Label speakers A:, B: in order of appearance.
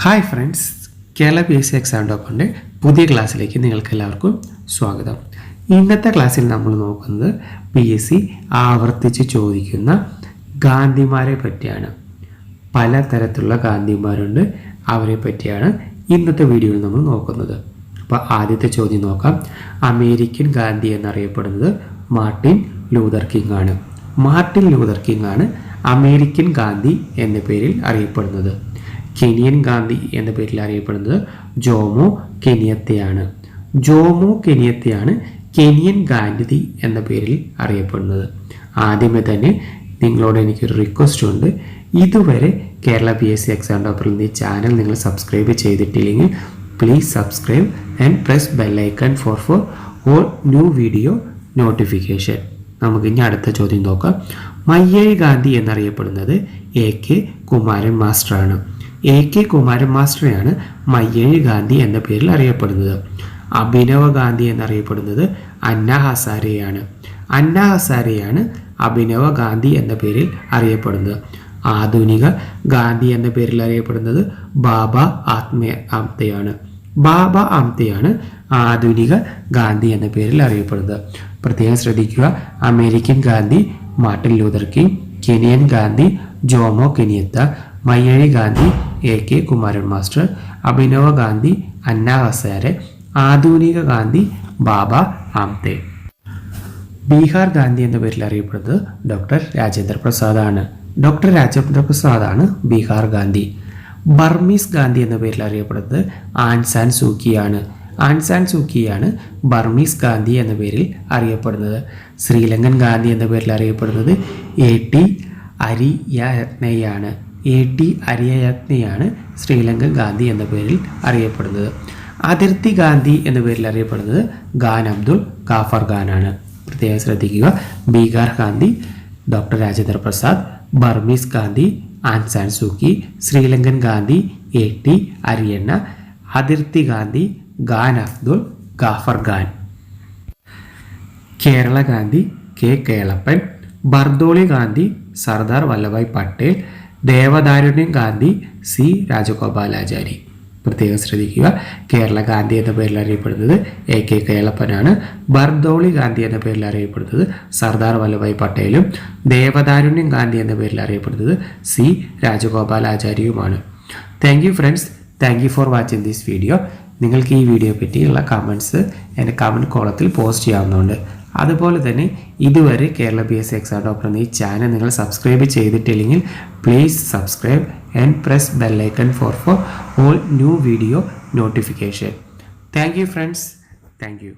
A: Hi friends Kerala P S C exam ഡോക്കറിന്റെ പുതിയ ക്ലാസ്സിലേക്ക് നിങ്ങൾക്ക് എല്ലാവർക്കും സ്വാഗതം. ഇന്നത്തെ ക്ലാസ്സിൽ നമ്മൾ നോക്കുന്നത് പി എസ് സി ആവർത്തിച്ച് ചോദിക്കുന്ന ഗാന്ധിമാരെ പറ്റിയാണ്. പലതരത്തിലുള്ള ഗാന്ധിമാരുണ്ട് അവരെ പറ്റിയാണ് ഇന്നത്തെ വീഡിയോയിൽ നമ്മൾ നോക്കുന്നത്. അപ്പോൾ ആദ്യത്തെ ചോദ്യം നോക്കാം. അമേരിക്കൻ ഗാന്ധി എന്നറിയപ്പെടുന്നത് മാർട്ടിൻ ലൂതർ കിങ് ആണ്. മാർട്ടിൻ ലൂതർ കിങ് ആണ് അമേരിക്കൻ ഗാന്ധി എന്ന പേരിൽ അറിയപ്പെടുന്നത്. കെനിയൻ ഗാന്ധി എന്ന പേരിൽ അറിയപ്പെടുന്നത് ജോമോ കെനിയത്തെയാണ്. ജോമോ കെനിയത്തെയാണ് കെനിയൻ ഗാന്ധി എന്ന പേരിൽ അറിയപ്പെടുന്നത്. ആദ്യമേ തന്നെ നിങ്ങളോട് എനിക്കൊരു റിക്വസ്റ്റ് ഉണ്ട്. ഇതുവരെ Kerala P S C exam ടോപ്പറിൽ channel നിങ്ങൾ സബ്സ്ക്രൈബ് ചെയ്തിട്ടില്ലെങ്കിൽ please subscribe and press bell icon for for all new video notification നമുക്ക് ഇനി അടുത്ത ചോദ്യം നോക്കാം. മയ്യായി ഗാന്ധി എന്നറിയപ്പെടുന്നത് എ കെ കുമാരൻ മാസ്റ്ററാണ് എ കെ കുമാരൻ മാസ്റ്ററെയാണ് മയ്യഴി ഗാന്ധി എന്ന പേരിൽ അറിയപ്പെടുന്നത്. അഭിനവ ഗാന്ധി എന്നറിയപ്പെടുന്നത് അന്ന ഹസാരെയാണ്. അന്ന ഹസാരെയാണ് അഭിനവ ഗാന്ധി എന്ന പേരിൽ അറിയപ്പെടുന്നത്. ആധുനിക ഗാന്ധി എന്ന പേരിൽ അറിയപ്പെടുന്നത് ബാബ ആത്മ ആംതയാണ് ബാബ ആംതയാണ് ആധുനിക ഗാന്ധി എന്ന പേരിൽ അറിയപ്പെടുന്നത്. പ്രത്യേകം ശ്രദ്ധിക്കുക American Gandhi Martin Luther King Kenyan Gandhi Jomo Kenyatta Mayyazhi Gandhi A K Kumaran master Abhinava Gandhi Anna Hazare ആധുനിക ഗാന്ധി ബാബ ആംതെ. ബീഹാർ ഗാന്ധി എന്ന പേരിൽ അറിയപ്പെടുന്നത് ഡോക്ടർ രാജേന്ദ്ര പ്രസാദ് ആണ് ഡോക്ടർ രാജേന്ദ്ര പ്രസാദ് ആണ് ബീഹാർ ഗാന്ധി. ബർമീസ് ഗാന്ധി എന്ന പേരിൽ അറിയപ്പെടുന്നത് ആൻസാൻ സൂക്കിയാണ് ആൻസാൻ സൂക്കിയാണ് ബർമീസ് ഗാന്ധി എന്ന പേരിൽ അറിയപ്പെടുന്നത്. ശ്രീലങ്കൻ ഗാന്ധി എന്ന പേരിൽ അറിയപ്പെടുന്നത് എ ടി അരിയയത്നയാണ് എ ടി അരിയയത്നയാണ് ശ്രീലങ്ക ഗാന്ധി എന്ന പേരിൽ അറിയപ്പെടുന്നത്. അതിർത്തി ഗാന്ധി എന്ന പേരിൽ അറിയപ്പെടുന്നത് ഖാൻ അബ്ദുൾ ഖാഫർ ഖാനാണ്. പ്രത്യേകം ശ്രദ്ധിക്കുക. Bihar Gandhi doctor Rajendra Prasad Burmese Gandhi Aung San Suu Kyi Sri Lankan Gandhi A T Ariyaratne അതിർത്തി ഗാന്ധി ഖാൻ അബ്ദുൾ ഖാഫർ ഖാൻ. കേരള ഗാന്ധി കെ കേളപ്പൻ ബർദോളി ഗാന്ധി സർദാർ വല്ലഭായ് പട്ടേൽ ദേവദാരുണ്യം ഗാന്ധി സി രാജഗോപാലാചാരി. പ്രത്യേകം ശ്രദ്ധിക്കുക കേരള ഗാന്ധി എന്ന പേരിൽ അറിയപ്പെടുന്നത് എ കെ കേളപ്പനാണ്. ബർദോളി ഗാന്ധി എന്ന പേരിൽ അറിയപ്പെടുന്നത് സർദാർ വല്ലഭായ് പട്ടേലും. ദേവദാരുണ്യം ഗാന്ധി എന്ന പേരിൽ അറിയപ്പെടുന്നത് C രാജഗോപാലാചാര്യയുമാണ് thank you friends thank you for watching this video നിങ്ങൾക്ക് ഈ വീഡിയോ പറ്റിയുള്ള കമന്റ്സ് എന്റെ കമന്റ് കോളത്തിൽ പോസ്റ്റ് ചെയ്യാവുന്നതുണ്ട്. അതുപോലെ തന്നെ ഇതുവരെ Kerala B S C exam doctor എന്ന ഈ ചാനൽ നിങ്ങൾ സബ്സ്ക്രൈബ് ചെയ്തിട്ടില്ലെങ്കിൽ please subscribe and press bell icon for for all new video notification thank you friends thank you